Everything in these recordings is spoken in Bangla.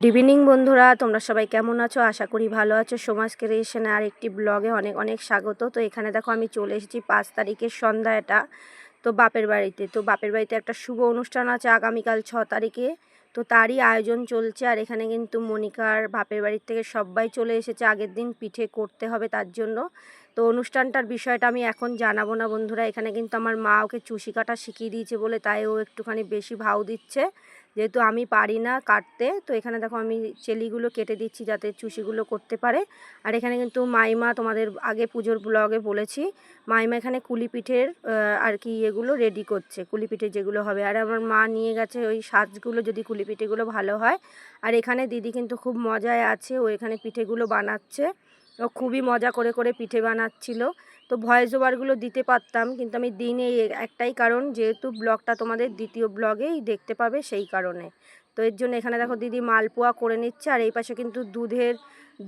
ইভিনিং বন্ধুরা। তোমরা সবাই কেমন আছো? আশা করি ভালো আছো। সমাজ ক্রিয়েশনে আর একটি ব্লগে অনেক অনেক স্বাগত। তো এখানে দেখো, আমি চলে এসেছি পাঁচ তারিখের সন্ধ্যা এটা। তো বাপের বাড়িতে। তো বাপের বাড়িতে একটা শুভ অনুষ্ঠান আছে আগামীকাল ছ তারিখে। তো তারই আয়োজন চলছে। আর এখানে কিন্তু মনিকার বাপের বাড়ির থেকে সবাই চলে এসেছে। আগের দিন পিঠে করতে হবে তার জন্য। তো অনুষ্ঠানটার বিষয়টা আমি এখন জানাব না বন্ধুরা। এখানে কিন্তু আমার মা ওকে চুষি কাটা শিখিয়ে দিয়েছে বলে তাই ও একটুখানি বেশি ভাও দিচ্ছে। যেহেতু আমি পারি না কাটতে, তো এখানে দেখো আমি চেলিগুলো কেটে দিচ্ছি যাতে চুষিগুলো করতে পারে। আর এখানে কিন্তু মাইমা তোমাদের আগে পুজোর ব্লগে বলেছি, মাইমা এখানে কুলিপিঠের আর কি এগুলো রেডি করছে কুলিপিঠে যেগুলো হবে। আর আমার মা নিয়ে গেছে ওই সাজগুলো যদি কুলিপিঠেগুলো ভালো হয়। আর এখানে দিদি কিন্তু খুব মজায় আছে, ও এখানে পিঠেগুলো বানাচ্ছে। ও খুবই মজা করে করে পিঠে বানাচ্ছিল। তো ভয়েস ওভারগুলো দিতে পারতাম, কিন্তু আমি দিনে একটাই কারণ, যেহেতু ব্লগটা তোমাদের দ্বিতীয় ব্লগেই দেখতে পাবে সেই কারণে। তো এর জন্য এখানে দেখো দিদি মালপোয়া করে নিচ্ছে, আর এই পাশে কিন্তু দুধের,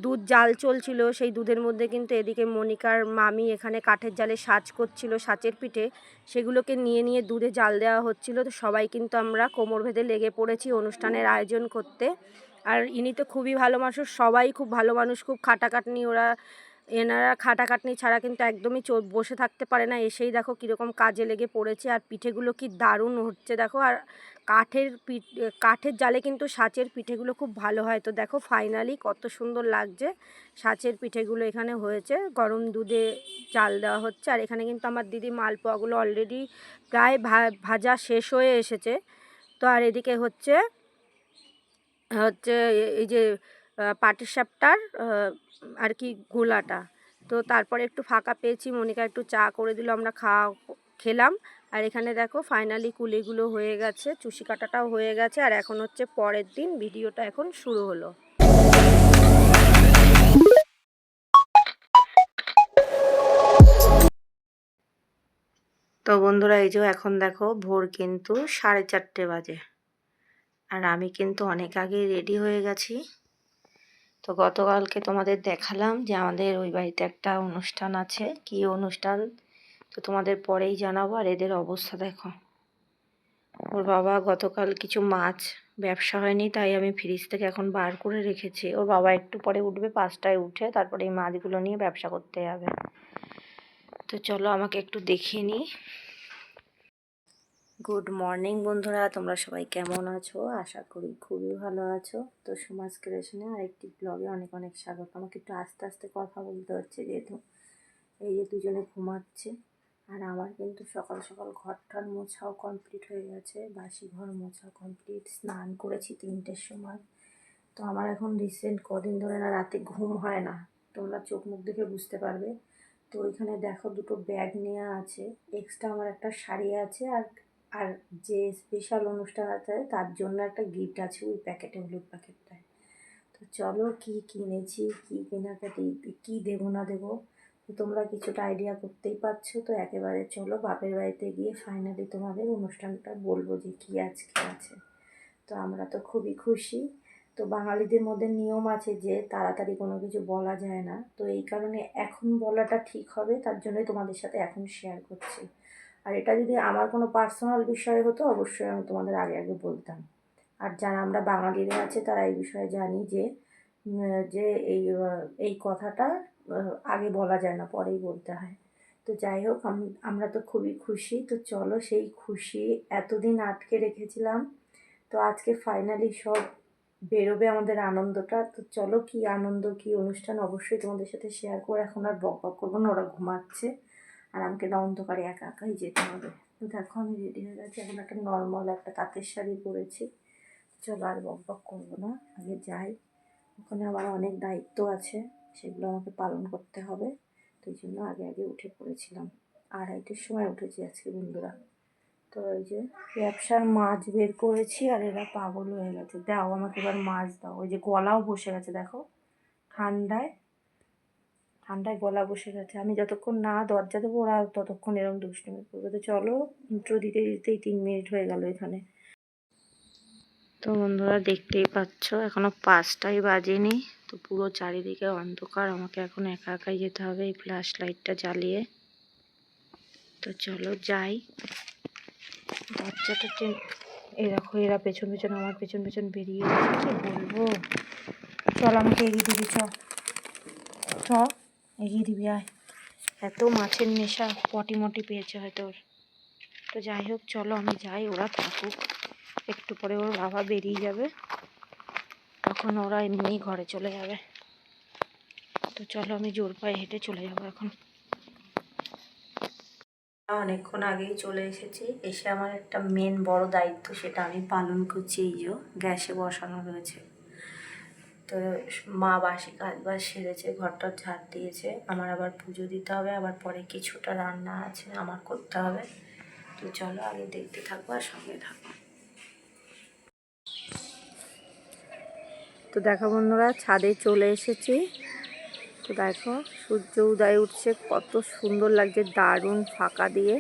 দুধ জাল চলছিল, সেই দুধের মধ্যে কিন্তু এদিকে মনিকার মামি এখানে কাঠের জালে সাজ করছিল সাচের পিঠে। সেগুলোকে নিয়ে নিয়ে দুধে জাল দেওয়া হচ্ছিল। তো সবাই কিন্তু আমরা কোমর ভেদে লেগে পড়েছি অনুষ্ঠানের আয়োজন করতে। আর ইনি তো খুবই ভালো মানুষ, সবাই খুব ভালো মানুষ, খুব খাটাখাটনি ওরা এনারা খাটাখাটনি ছাড়া কিন্তু একদমই বসে থাকতে পারে না। এসেই দেখো কীরকম কাজে লেগে পড়েছে। আর পিঠেগুলো কি দারুণ হচ্ছে দেখো। আর কাঠের কাঠের জালে কিন্তু সাঁচের পিঠেগুলো খুব ভালো হয়। তো দেখো ফাইনালি কত সুন্দর লাগছে সাঁচের পিঠেগুলো এখানে হয়েছে। গরম দুধে জাল দেওয়া হচ্ছে। আর এখানে কিন্তু আমার দিদি মালপোয়াগুলো অলরেডি প্রায় ভাজা শেষ হয়ে এসেছে। তো আর এদিকে হচ্ছে হচ্ছে এই যে পাটিসাপটার আর কি গোলাটা। তো তারপরে একটু ফাঁকা পেয়েছি, মনিকা একটু চা করে দিল, আমরা খাওয়া খেলাম। আর এখানে দেখো ফাইনালি কুলিগুলো হয়ে গেছে, চুষি কাটাটাও হয়ে গেছে, আর এখন হচ্ছে পরের দিন ভিডিওটা এখন শুরু হলো। তো বন্ধুরা, এই যে এখন দেখো, ভোর কিন্তু সাড়ে চারটে বাজে। আর আমি কিন্তু অনেক আগেই রেডি হয়ে গেছি। তো গতকালকে তোমাদের দেখালাম যে আমাদের ওই বাড়িতে একটা অনুষ্ঠান আছে। কি অনুষ্ঠান? তো তোমাদের পরেই জানাব। আর এদের অবস্থা দেখো। ওর বাবা গতকাল কিছু মাছ, ব্যবসা হয়নি, তাই আমি ফ্রিজ থেকে এখন বার করে রেখেছি। ওর বাবা একটু পরে উঠবে, পাঁচটায় উঠে তারপরে এই মাছগুলো নিয়ে ব্যবসা করতে যাবে। তো চলো আমাকে একটু দেখিয়ে নিই। গুড মর্নিং বন্ধুরা। তোমরা সবাই কেমন আছো? আশা করি খুবই ভালো আছো। তো সমাজ ক্রিয়েশনে আরেকটি ব্লগে অনেক অনেক স্বাগত। আমাকে একটু আস্তে আস্তে কথা বলতে হচ্ছে, যেহেতু এই যে দুজনে ঘুমাচ্ছে, আর আমার কিন্তু সকাল সকাল ঘরটার মোছাও কমপ্লিট হয়ে গেছে বাসি ঘর মোছা কমপ্লিট স্নান করেছি তিনটের সময়। তো আমার এখন রিসেন্ট কদিন ধরে না রাতে ঘুম হয় না। তোমরা চোখ মুখ দেখে বুঝতে পারবে। তো ওইখানে দেখো দুটো ব্যাগ নেওয়া আছে। এক্সট্রা আমার একটা শাড়ি আছে আর আর যে স্পেশাল অনুষ্ঠান আছে, তার জন্য একটা গিফট আছে ওই প্যাকেটে হলুদ প্যাকেটটায় তো চলো কি কিনেছি, কি কেনাকাটি কি দেবো না দেবো, তো তোমরা কিছুটা আইডিয়া করতেই পারছ। তো একেবারে চলো বাপের বাড়িতে গিয়ে ফাইনালি তোমাদের অনুষ্ঠানটা বলব যে কী আজকে আছে। তো আমরা তো খুবই খুশি। তো বাঙালিদের মধ্যে নিয়ম আছে যে তাড়াতাড়ি কোনো কিছু বলা যায় না। তো এই কারণে এখন বলাটা ঠিক হবে, তার জন্যই তোমাদের সাথে এখন শেয়ার করছি। আর এটা যদি আমার কোনো পার্সোনাল বিষয় হতো, অবশ্যই আমি তোমাদের আগে আগে বলতাম। আর যারা আমরা বাঙালিরা আছে, তারা এই বিষয়ে জানি যে যে এই এই কথাটা আগে বলা যায় না, পরেই বলতে হয়। তো যাই হোক, আম- আমরা তো খুবই খুশি। তো চলো সেই খুশি এতদিন আটকে রেখেছিলাম। তো আজকে ফাইনালি সব বেরোবে আমাদের আনন্দটা। তো চলো কি আনন্দ, কি অনুষ্ঠান, অবশ্যই তোমাদের সাথে শেয়ার করে, এখন আর বক বক করব না, ওরা ঘুমাচ্ছে। আর আমাকে অন্ধকারে একা একাই যেতে হবে। তো দেখো, আমি রেডি হয়ে গেছি। এখন একটা নর্মাল একটা তাঁতের শাড়ি পরেছি। চলো আর বক বক করব না, আগে যাই। ওখানে আমার অনেক দায়িত্ব আছে, সেগুলো আমাকে পালন করতে হবে। তো এই জন্য আগে আগে উঠে পড়েছিলাম। আড়াইটের সময় উঠেছি আজকে বন্ধুরা। তো ওই যে ব্যবসার মাছ বের করেছি আর এরা পাগল হয়ে গেছে। দাও আমাকে এবার মাছ দাও। ওই যে গলাও বসে গেছে, দেখো। ঠান্ডায় ঠান্ডায় গলা বসে গেছে। আমি যতক্ষণ না দরজা দেবো, ওরা ততক্ষণ এরকম দুষ্টুমি করবে। তো চলো ইন্ট্রো দিতে দিতেই তিন মিনিট হয়ে গেল এখানে। তো বন্ধুরা, দেখতেই পাচ্ছ, এখনও পাঁচটাই বাজেনি। তো পুরো চারিদিকে অন্ধকার, আমাকে এখন একা একাই যেতে হবে এই ফ্ল্যাশ লাইটটা জ্বালিয়ে। তো চলো যাই। বাচ্চাটা টেন দেখো, এরা পেছন পেছন, আমার পেছন পেছন বেরিয়ে কি বলব? চল আমাকে এগিয়ে দিবি, চ। চ। এগিয়ে দিবি, আয়। এত মাছের নেশা পটি মটি পেয়েছে হয়তো ওর। তো যাই হোক, চলো আমি যাই, ওরা থাকুক। একটু পরে ওর বাবা বেরিয়ে যাবে। তখন ওরা এমনি ঘরে চলে যাবে। তো চলো আমি জোর পায়ে হেঁটে চলে যাব এখন। অনেকক্ষণ আগেই চলে এসেছি। এসে আমার একটা মেন বড় দায়িত্ব, সেটা আমি পালন করছি, এই যে গ্যাসে বসানো রয়েছে। তো মা বাসি কাজ বাজ সেরেছে ঘরটা ঝাড় দিয়েছে। আমার আবার পুজো দিতে হবে, আবার পরে কিছুটা রান্না আছে, আমার করতে হবে। তো চলো আগে দেখতে থাকব আর সঙ্গে থাকব। তো দেখো বন্ধুরা, ছাদে চলে এসেছি। তো দেখো, সূর্য উদয় উঠছে, কত সুন্দর লাগছে, দারুণ ফাঁকা দিয়ে।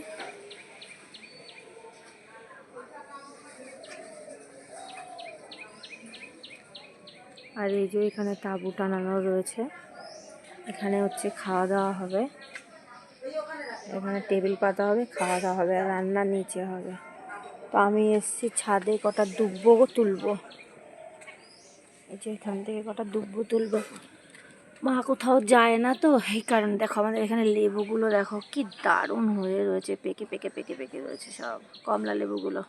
আর এই যে এখানে তাঁবু টানানো রয়েছে। এখানে হচ্ছে খাওয়া দাওয়া হবে। এখানে টেবিল পাতা হবে, খাওয়া দাওয়া হবে রান্না নিচে হবে। তো আমি এসছি ছাদে কটা দুব্বো তুলবো। এই যে এখান থেকে কটা দুব্বো তুলবো। মা কোথাও যায় না তো, এই কারণে দেখো আমাদের এখানে লেবুগুলো দেখো কি দারুণ হয়ে রয়েছে, পেকে পেকে পেকে পেকে রয়েছে সব। কমলা লেবুগুলো।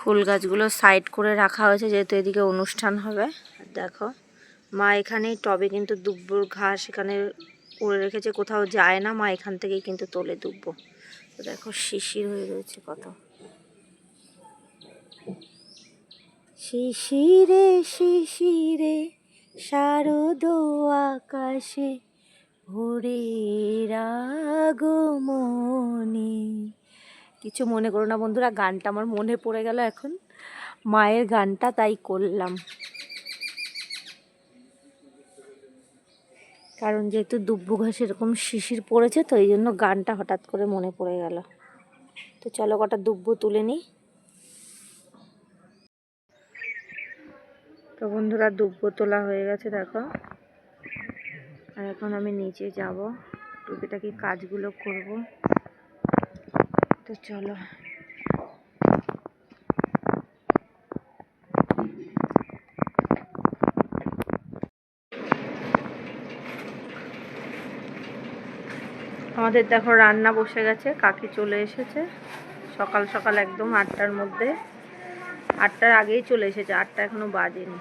ফুল গাছগুলো সাইড করে রাখা হয়েছে, যেহেতু এদিকে অনুষ্ঠান হবে। দেখো, মা এখানেই টবে কিন্তু দুব্বুর ঘাস এখানে করে রেখেছে, কোথাও যায় না, মা এখান থেকেই কিন্তু তোলে দুব্ব। তো দেখো, শিশির হয়ে রয়েছে কত। শিশিরে শিশিরে, শারদ আকাশে ভোরের আগমনে কিছু মনে করো না বন্ধুরা, গানটা আমার মনে পড়ে গেল এখন। মায়ের গানটা তাই করলাম। কারণ যেহেতু দুব্বু ঘাস এরকম শিশির পড়েছে, তো এই জন্য গানটা হঠাৎ করে মনে পড়ে গেল। তো চলো কটা দুব্বু তুলে নিই। তো বন্ধুরা, দুব্বো তোলা হয়ে গেছে, দেখো। আর এখন আমি নিচে যাব। টুকিটাকি কাজগুলো করব। তো চলো। আমাদের দেখো রান্না বসে গেছে, কাকি চলে এসেছে। সকাল সকাল একদম আটটার মধ্যে। আটটার আগেই চলে এসেছে, আটটা এখনও বাজেনি।